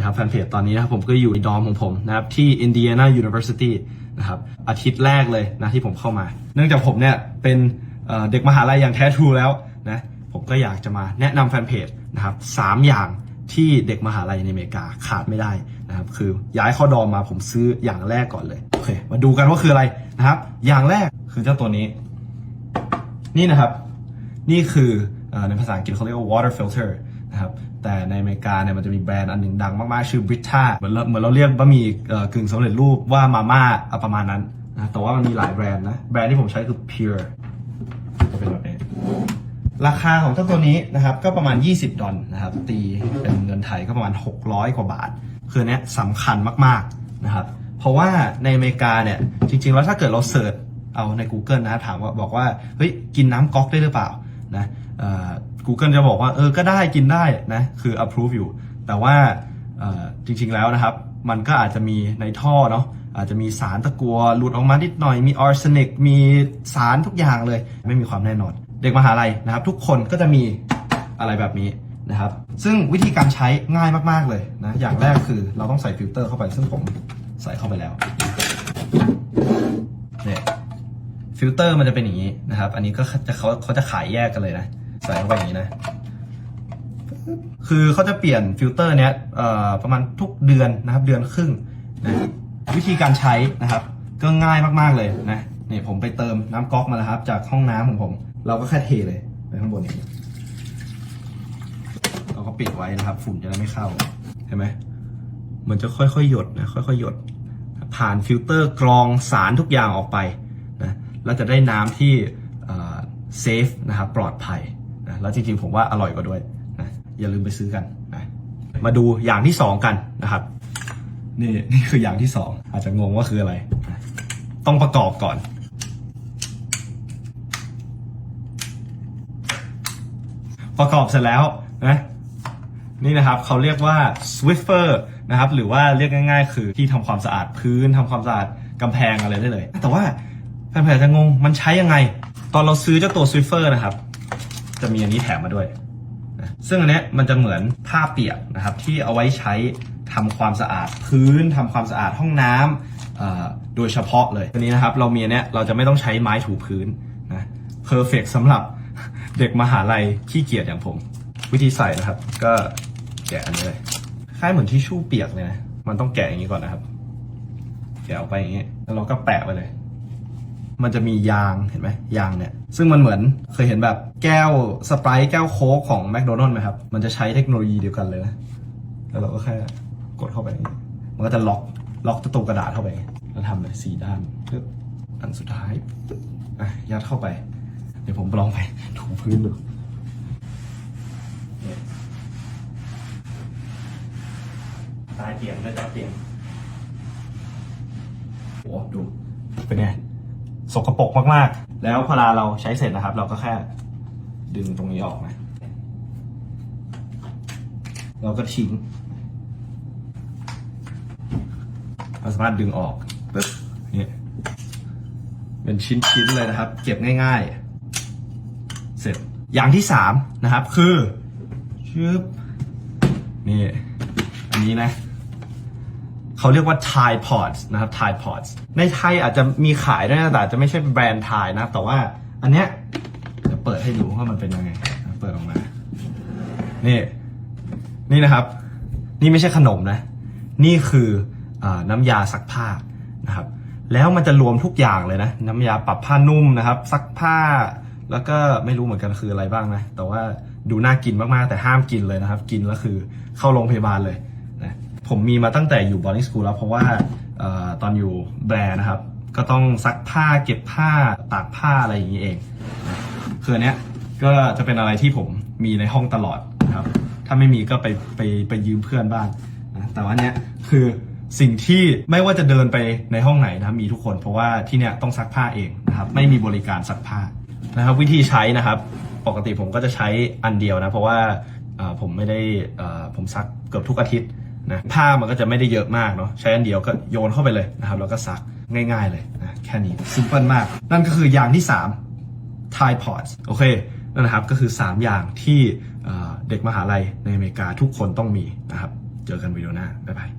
คครับแฟนเพจตอนนี้นะครับผมก็อยู่ในดอมของผมนะครับที่ Indiana University นะครับอาทิตย์แรกเลยนะที่ผมเข้ามา เนื่องจากผมเนี่ยเป็นเด็กมหาลัยอย่างแท้ทรูแล้วนะผมก็อยากจะมาแนะนำแฟนเพจนะครับสามอย่างที่เด็กมหาลัยในอเมริกาขาดไม่ได้นะครับคือย้ายข้าดอมมาผมซื้ออย่างแรกก่อนเลยโอเคมาดูกันว่าคืออะไรนะครับ อย่างแรกคือเจ้าตัวนี้ นี่นะครับ นี่คือในภาษาอังกฤษเขาเรียกว่า water filter นะครับแต่ในอเมริกาเนี่ยมันจะมีแบรนด์อันหนึ่งดังมากๆ ชื่อ Brita เหมือนเราเหมือนเราเรียกบะหมี่กึ่งสำเร็จรูปว่ามาม่าประมาณนั้นนะแต่ว่ามันมีหลายแบรนด์นะแบรนด์ที่ผมใช้คือ Pure จะเป็นแบบนี้ราคาของเจ้าตัวนี้นะครับก็ประมาณ 20 ดอลนะครับตีเป็นเงินไทยก็ประมาณ 600 กว่าบาท คืออนเนี้ยสำคัญมากๆนะครับเพราะว่าในอเมริกาเนี่ยจริงๆแล้วถ้าเกิดเราเสิร์ชเอาใน Google นะถามว่าบอกว่าเฮ้ยกินน้ำก๊อกได้หรือเปล่านะ Google จะบอกว่าเออก็ได้กินได้นะคือ approve อยู่ แต่ว่าออจริงๆแล้วนะครับ มันก็อาจจะมีในท่อเนาะอาจจะมีสารตะกัวหลุดออกมานิดหน่อยมีอ r s e n i c มีสารทุกอย่างเลย ไม่มีความแน่นอน เด็กมหาลัยนะครับ ทุกคนก็จะมีอะไรแบบนี้นะครับ ซึ่งวิธีการใช้ง่ายมากๆเลยนะอย่างแรกคือเราต้องใส่ฟิลเตอร์เข้าไป ซึ่งผมใส่เข้าไปแล้วเนี่ยฟิลเตอร์มันจะเป็นอย่างนี้นะครับ อันนี้ก็จะเขาเขาจะขายแยกกันเลยนะ ใส่เข้าไปอย่างนี้นะ คือเขาจะเปลี่ยนฟิลเตอร์เนี้ยประมาณทุกเดือนนะครับเดือนครึ่งนะวิธีการใช้นะครับก็ง่ายมากๆเลยนะนี่ผมไปเติมน้ำก๊อกมาแล้วครับ จากห้องน้ำของผม เราก็แค่เทเลยไปข้างบนอย่างนี้เราก็ปิดไว้นะครับ ฝุ่นจะได้ไม่เข้าเห็นไหมมันจะค่อยๆหยดนะค่อยๆหยด ผ่านฟิลเตอร์กรองสารทุกอย่างออกไปนะเราจะได้น้ำที่เซฟนะครับปลอดภัย นะแล้วจริงๆผมว่าอร่อยกว่าด้วยนะอย่าลืมไปซื้อกันนะมาดูอย่างที่สองกันนะครับนี่นี่คืออย่างที่สองอาจจะงงว่าคืออะไร ต้องประกอบก่อน ประกอบเสร็จแล้วนะนี่นะครับเขาเรียกว่า Swiffer นะครับหรือว่าเรียกง่ายๆ คือที่ทำความสะอาดพื้นทำความสะอาดกำแพงอะไรได้เลย แต่ว่าแฟนๆจะงงมันใช้ยังไง ตอนเราซื้อเจ้าตัว Swiffer นะครับ จะมีอันนี้แถมมาด้วยนะซึ่งอันเนี้ยมันจะเหมือนผ้าเปียกนะครับที่เอาไว้ใช้ทำความสะอาดพื้นทำความสะอาดห้องน้ำเอ่อโดยเฉพาะเลยอันนี้นะครับเรามีเนี้ยเราจะไม่ต้องใช้ไม้ถูพื้นนะเพอร์เฟกสำหรับเด็กมหาลัยขี้เกียจอย่างผม วิธีใส่นะครับ ก็แกะอันนี้เลยคล้ายเหมือนที่ชู่เปียกเลยนะมันต้องแกะอย่างนี้ก่อนนะครับ แกะออกไปอย่างนี้แล้วเราก็แปะไปเลย มันจะมียางเห็นไหมยางเนี่ย ซึ่งมันเหมือนเคยเห็นแบบแก้วสไปร์แก้วโค้กของแมคโดนัลล์ไหมครับ มันจะใช้เทคโนโลยีเดียวกันเลยนะแล้วเราก็แค่กดเข้าไป มันก็จะล็อกล็อกตัวกระดาษเข้าไป แล้วทำเลยสี่ด้านปึ๊บอันสุดท้ายอะยัดเข้าไป เดี๋ยวผมลองไปถูพื้นดูตายเตียงและจับเตียงโอ้ดูเป็นไง สกปรกมากๆ แล้วพอเวลาเราใช้เสร็จนะครับ เราก็แค่ดึงตรงนี้ออกนะเราก็ทิ้งเราสามารถดึงออกปึ๊บนี่เป็นชิ้นๆเลยนะครับ เก็บง่ายๆ เสร็จอย่างที่สามนะครับคือชึบนี่ อันนี้นะ เขาเรียกว่า Thai Pods นะครับ Thai Pods ในไทยอาจจะมีขายด้วยนะแต่จะไม่ใช่แบรนด์ไทยนะแต่ว่าอันเนี้ยเดี๋ยวเปิดให้ดูว่ามันเป็นยังไง เปิดออกมา นี่ นี่นะครับ นี่ไม่ใช่ขนมนะ นี่คืออน้ำยาซักผ้านะครับ แล้วมันจะรวมทุกอย่างเลยนะ น้ำยาปรับผ้านุ่มนะครับ ซักผ้า แล้วก็ไม่รู้เหมือนกันคืออะไรบ้างนะ แต่ว่าดูน่ากินมากๆ แต่ห้ามกินเลยนะครับ กินแล้วคือเข้าโรงพยาบาลเลย ผมมีมาตั้งแต่อยู่ boarding school แล้วเพราะว่าออตอนอยู่แบรนด์นะครับ ก็ต้องซักผ้าเก็บผ้าตากผ้าอะไรอย่างนี้เองคืออันเนี้ยก็จะเป็นอะไรที่ผมมีในห้องตลอดนะครับ ถ้าไม่มีก็ไปไปไปยืมเพื่อนบ้างนะแต่ว่าเนี้ยคือสิ่งที่ไม่ว่าจะเดินไปในห้องไหนนะครับมีทุกคน เพราะว่าที่เนี้ยต้องซักผ้าเองนะครับ ไม่มีบริการซักผ้านะครับ วิธีใช้นะครับ ปกติผมก็จะใช้อันเดียวนะ เพราะว่าผมไม่ได้ผมซักเกือบทุกอาทิตย์ นะผ้ามันก็จะไม่ได้เยอะมากเนาะใช้อันเดียวก็โยนเข้าไปเลยนะครับแล้วก็ซักง่าย ๆ เลยนะแค่นี้ซิมเพิลมาก นั่นก็คืออย่างที่3 Thai Pods โอเคนั่นนะครับก็คือ 3 อย่างที่เอ่อเด็กมหาลัยในอเมริกาทุกคนต้องมีนะครับ เจอกันวิดีโอหน้า บ๊ายบาย